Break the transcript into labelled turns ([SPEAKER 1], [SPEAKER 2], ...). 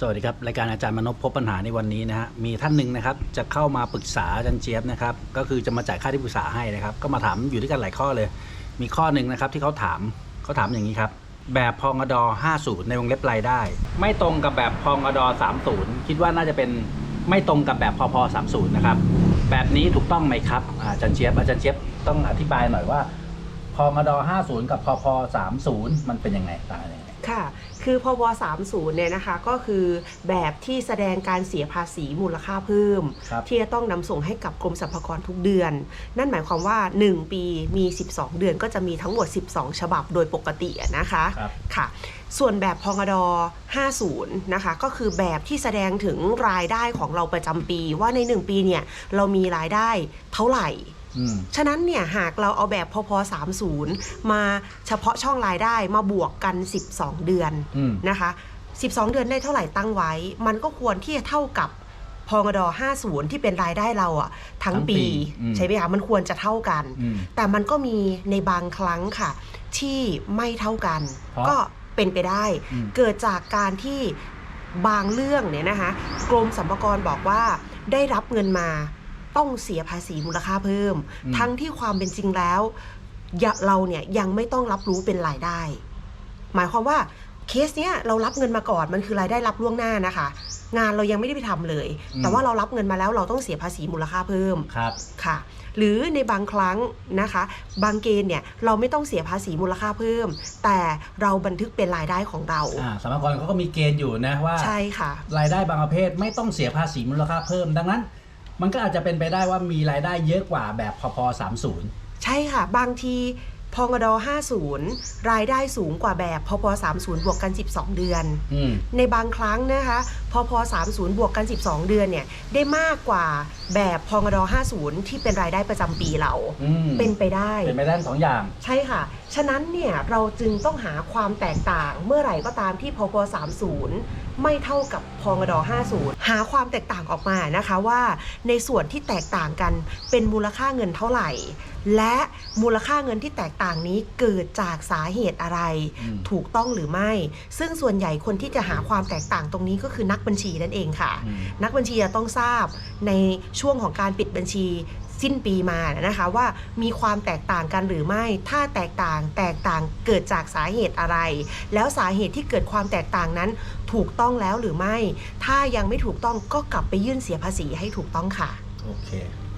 [SPEAKER 1] สวัสดีครับรายการอาจารย์มนพพบปัญหาในวันนี้นะฮะมีท่านหนึ่งนะครับจะเข้ามาปรึกษาอาจารย์เจี๊ยบนะครับก็คือจะมาจ่ายค่าที่ปรึกษาให้นะครับ ก็มาถามอยู่ด้วยกันหลายข้อเลย มีข้อหนึ่งนะครับที่เขาถามเขาถามอย่างนี้ครับ แบบพองอดอ50 ในวงเล็บรายได้ ไม่ตรงกับแบบพองอดอ30 คิดว่าน่าจะเป็นไม่ตรงกับแบบพอพ30นะครับแบบนี้ถูกต้องไหมครับอาจารย์เจี๊ยบอาจารย์เจี๊ยบต้องอธิบายหน่อยว่าพองอดอ50 กับพอพ30 มันเป็นยังไงต่างกันยังไง
[SPEAKER 2] ค่ะ คือพบ30เนี่ยนะคะก็คือแบบที่แสดงการเสียภาษีมูลค่าเพิ่ม
[SPEAKER 1] ครับ
[SPEAKER 2] ที่จะต้องนำส่งให้กับกรมสรรพากรทุกเดือน นั่นหมายความว่า 1 ปีมี 12 เดือนก็จะมีทั้งหมด 12 ฉบับโดยปกติอะนะคะ
[SPEAKER 1] ครับ
[SPEAKER 2] ค่ะ ส่วนแบบพงด50นะคะก็คือแบบที่แสดงถึงรายได้ของเราประจำปี ว่าใน 1 ปีเนี่ยเรามีรายได้เท่าไหร่
[SPEAKER 1] อืม
[SPEAKER 2] ฉะนั้นเนี่ยหากเราเอาแบบพพ30 มาเฉพาะช่องรายได้มาบวกกัน 12 เดือน
[SPEAKER 1] อืม
[SPEAKER 2] นะคะ 12 เดือนได้เท่าไหร่ตั้งไว้ มันก็ควรที่จะเท่ากับพงด50 ที่เป็นรายได้เราอะทั้ง
[SPEAKER 1] ทั้งปี
[SPEAKER 2] ปี
[SPEAKER 1] อืม
[SPEAKER 2] ใช่ไหมคะมันควรจะเท่ากัน
[SPEAKER 1] อืม
[SPEAKER 2] แต่มันก็มีในบางครั้งค่ะ ที่ไม่เท่ากัน
[SPEAKER 1] เพราะ
[SPEAKER 2] ก็เป็นไปได้
[SPEAKER 1] อืม
[SPEAKER 2] เกิดจากการที่บางเรื่องเนี่ยนะคะกรมสรรพากรบอกว่าได้รับเงินมา ต้องเสียภาษีมูลค่าเพิ่ม
[SPEAKER 1] อืม
[SPEAKER 2] ทั้งที่ความเป็นจริงแล้วอย่าเราเนี่ยยังไม่ต้องรับรู้เป็นรายได้ หมายความว่าเคสเนี้ยเรารับเงินมาก่อนมันคือรายได้รับล่วงหน้านะคะ งานเรายังไม่ได้ไปทำเลย แต่ว่าเรารับเงินมาแล้วเราต้องเสียภาษีมูลค่าเพิ่ม
[SPEAKER 1] ครับ
[SPEAKER 2] ค่ะ หรือในบางครั้งนะคะ บางเกณฑ์เนี่ยเราไม่ต้องเสียภาษีมูลค่าเพิ่ม แต่เราบันทึกเป็นรายได้ของเรา
[SPEAKER 1] อ่าสมากรเขาก็มีเกณฑ์อยู่นะว่า
[SPEAKER 2] ใช่ค่ะ
[SPEAKER 1] รายได้บางประเภทไม่ต้องเสียภาษีมูลค่าเพิ่ม ดังนั้น มันก็อาจจะเป็นไปได้ว่ามีรายได้เยอะกว่าแบบพพ30
[SPEAKER 2] ใช่ค่ะ บางทีพงด50 รายได้สูงกว่าแบบพพ30 บวกกัน 12 เดือน
[SPEAKER 1] อืม
[SPEAKER 2] ในบางครั้งนะคะพพ30 บวกกัน 12 เดือนเนี่ยได้มากกว่า แบบพงด50 ที่เป็นรายได้ประจำปีเรา
[SPEAKER 1] อืม
[SPEAKER 2] เป็นไปได้
[SPEAKER 1] เป็นไปได้ทั้งสองอย่าง
[SPEAKER 2] ใช่ค่ะ ฉะนั้นเนี่ยเราจึงต้องหาความแตกต่างเมื่อไหร่ก็ตามที่พพ30 ไม่เท่ากับพงด50 หาความแตกต่างออกมานะคะว่าในส่วนที่แตกต่างกันเป็นมูลค่าเงินเท่าไหร่ และมูลค่าเงินที่แตกต่างนี้เกิดจากสาเหตุอะไร
[SPEAKER 1] อืม
[SPEAKER 2] ถูกต้องหรือไม่ ซึ่งส่วนใหญ่คนที่จะหาความแตกต่างตรงนี้ก็คือนักบัญชีนั่นเองค่ะ
[SPEAKER 1] อืม
[SPEAKER 2] นักบัญชีจะต้องทราบในช่วงของการปิดบัญชีสิ้นปีมานะคะว่ามีความแตกต่างกันหรือไม่ ถ้าแตกต่างแตกต่างเกิดจากสาเหตุอะไร แล้วสาเหตุที่เกิดความแตกต่างนั้นถูกต้องแล้วหรือไม่ ถ้ายังไม่ถูกต้องก็กลับไปยื่นเสียภาษีให้ถูกต้องค่ะ
[SPEAKER 1] โอเค